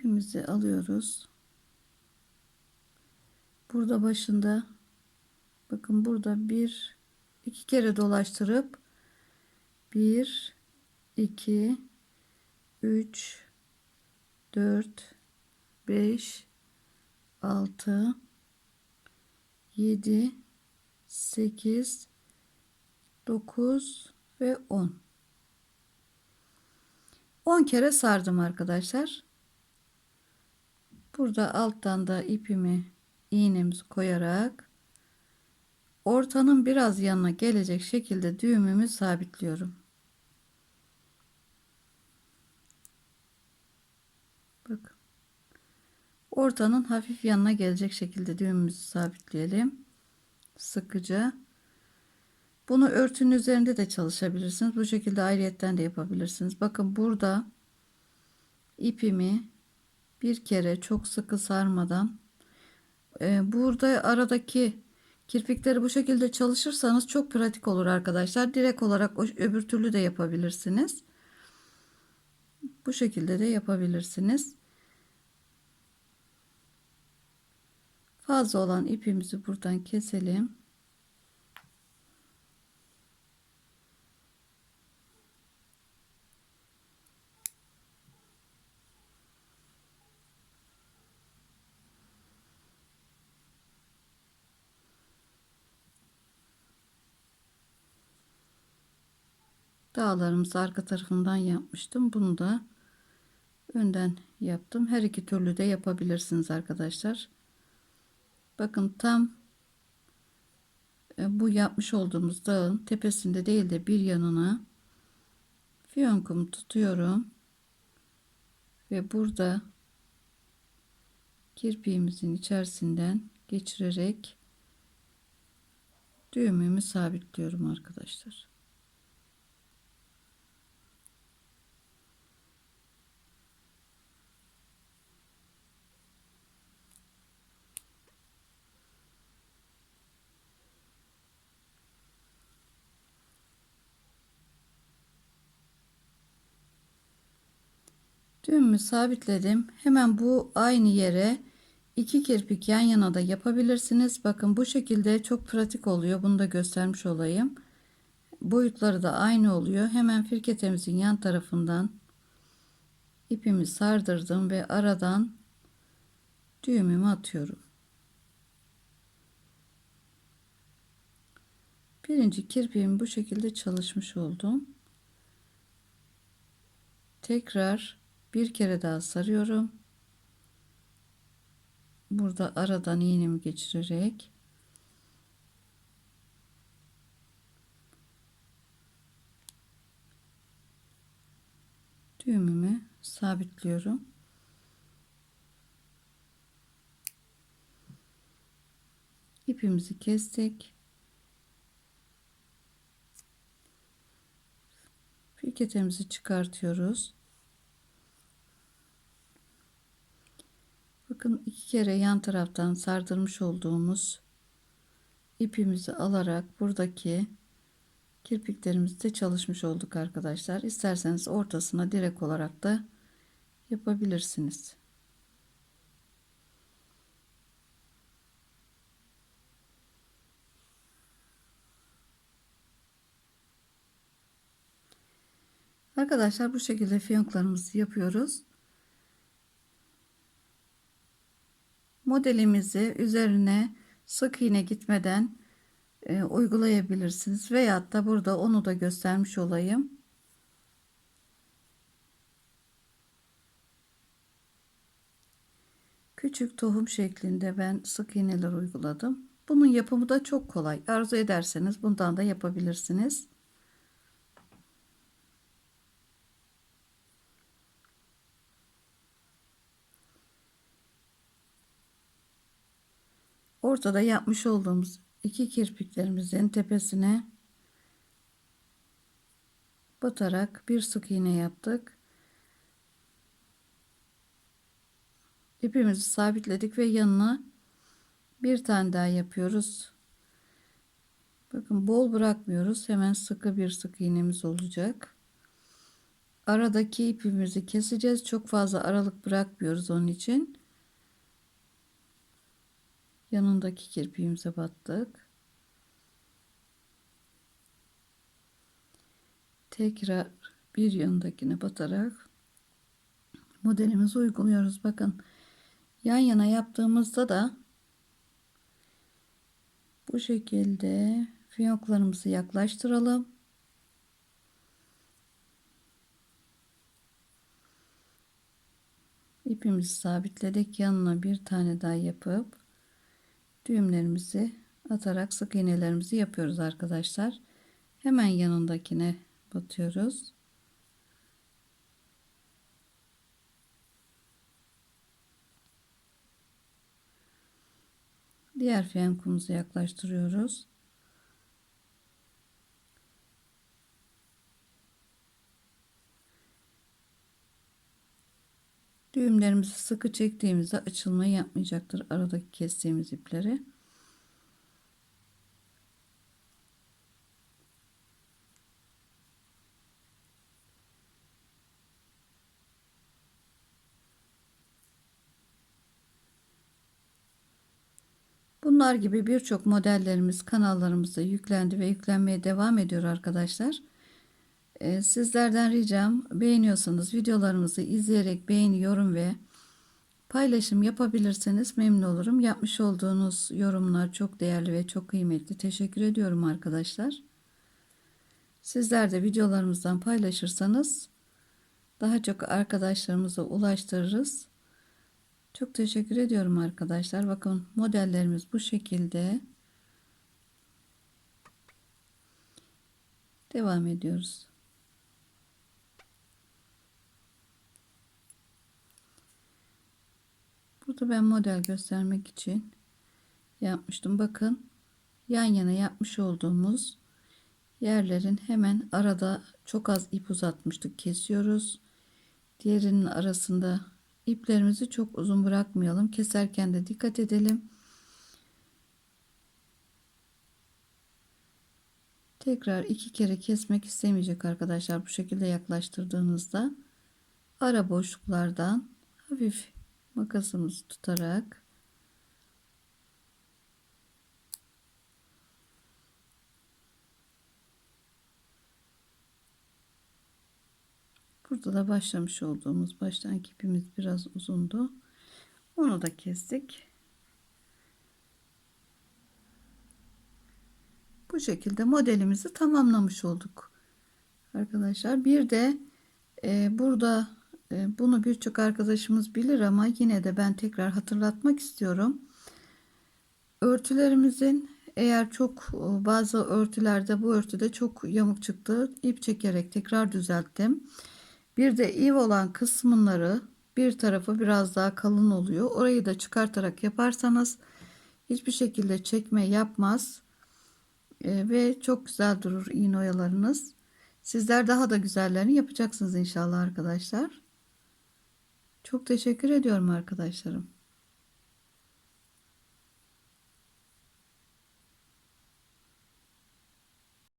ipimizi alıyoruz. Burada başında bakın burada bir iki kere dolaştırıp bir iki üç dört beş altı yedi sekiz dokuz ve on 10 kere sardım arkadaşlar. Burada alttan da ipimi iğnemizi koyarak ortanın biraz yanına gelecek şekilde düğümümü sabitliyorum. Bakın. Ortanın hafif yanına gelecek şekilde düğümümüzü sabitleyelim. Sıkıca. Bunu örtünün üzerinde de çalışabilirsiniz. Bu şekilde ayrıyetten de yapabilirsiniz. Bakın burada ipimi bir kere çok sıkı sarmadan e, burada aradaki kirpikleri bu şekilde çalışırsanız çok pratik olur arkadaşlar. Direkt olarak öbür türlü de yapabilirsiniz. Bu şekilde de yapabilirsiniz. Fazla olan ipimizi buradan keselim. Dağlarımızı arka tarafından yapmıştım. Bunu da önden yaptım. Her iki türlü de yapabilirsiniz arkadaşlar. Bakın tam e, bu yapmış olduğumuz dağın tepesinde değil de bir yanına fiyonkumu tutuyorum. Ve burada kirpiğimizin içerisinden geçirerek düğümümü sabitliyorum arkadaşlar. Düğümü sabitledim. Hemen bu aynı yere iki kirpik yan yana da yapabilirsiniz. Bakın bu şekilde çok pratik oluyor. Bunu da göstermiş olayım. Boyutları da aynı oluyor. Hemen firketemizin yan tarafından ipimi sardırdım ve aradan düğümümü atıyorum. Birinci kirpiğim bu şekilde çalışmış oldum. Tekrar bir kere daha sarıyorum. Burada aradan iğnemi geçirerek düğümümü sabitliyorum. İpimizi kestik. Firketemizi çıkartıyoruz. Bakın iki kere yan taraftan sardırmış olduğumuz ipimizi alarak buradaki kirpiklerimizde çalışmış olduk arkadaşlar. İsterseniz ortasına direkt olarak da yapabilirsiniz. Arkadaşlar bu şekilde fiyonklarımızı yapıyoruz. Modelimizi üzerine sık iğne gitmeden e, uygulayabilirsiniz. Veyahut da burada onu da göstermiş olayım. Küçük tohum şeklinde ben sık iğneler uyguladım. Bunun yapımı da çok kolay. Arzu ederseniz bundan da yapabilirsiniz. Ortada yapmış olduğumuz iki kirpiklerimizin tepesine batarak bir sık iğne yaptık. İpimizi sabitledik ve yanına bir tane daha yapıyoruz. Bakın bol bırakmıyoruz. Hemen sıkı bir sık iğnemiz olacak. aradaki ipimizi keseceğiz. Çok fazla aralık bırakmıyoruz onun için. Yanındaki kirpiğimize battık. Tekrar bir yanındakine batarak modelimizi uyguluyoruz. Bakın yan yana yaptığımızda da bu şekilde fiyonklarımızı yaklaştıralım. İpimizi sabitledik. Yanına bir tane daha yapıp düğümlerimizi atarak sık iğnelerimizi yapıyoruz arkadaşlar. Hemen yanındakine batıyoruz. Diğer fiyankumuzu yaklaştırıyoruz. Düğümlerimizi sıkı çektiğimizde açılma yapmayacaktır aradaki kestiğimiz ipleri. Bunlar gibi birçok modellerimiz kanallarımızda yüklendi ve yüklenmeye devam ediyor arkadaşlar. Ee, sizlerden ricam beğeniyorsanız videolarımızı izleyerek beğeni, yorum ve paylaşım yapabilirseniz memnun olurum. Yapmış olduğunuz yorumlar çok değerli ve çok kıymetli. Teşekkür ediyorum arkadaşlar. Sizler de videolarımızdan paylaşırsanız daha çok arkadaşlarımıza ulaştırırız. Çok teşekkür ediyorum arkadaşlar. Bakın modellerimiz bu şekilde. Devam ediyoruz. Burada ben model göstermek için yapmıştım. Bakın yan yana yapmış olduğumuz yerlerin hemen arada çok az ip uzatmıştık. Kesiyoruz. Diğerinin arasında iplerimizi çok uzun bırakmayalım. Keserken de dikkat edelim. Tekrar iki kere kesmek istemeyecek arkadaşlar. Bu şekilde yaklaştırdığınızda ara boşluklardan hafif makasımızı tutarak Burada da başlamış olduğumuz baştan ipimiz biraz uzundu. Onu da kestik. Bu şekilde modelimizi tamamlamış olduk. Arkadaşlar bir de e, burada bunu birçok arkadaşımız bilir ama yine de ben tekrar hatırlatmak istiyorum. Örtülerimizin eğer çok e, bazı örtülerde bu örtüde çok yamuk çıktı. ip çekerek tekrar düzelttim. Bir de iv olan kısımları bir tarafı biraz daha kalın oluyor. Orayı da çıkartarak yaparsanız hiçbir şekilde çekme yapmaz. E, ve çok güzel durur iğne oyalarınız. Sizler daha da güzellerini yapacaksınız inşallah arkadaşlar. Çok teşekkür ediyorum arkadaşlarım.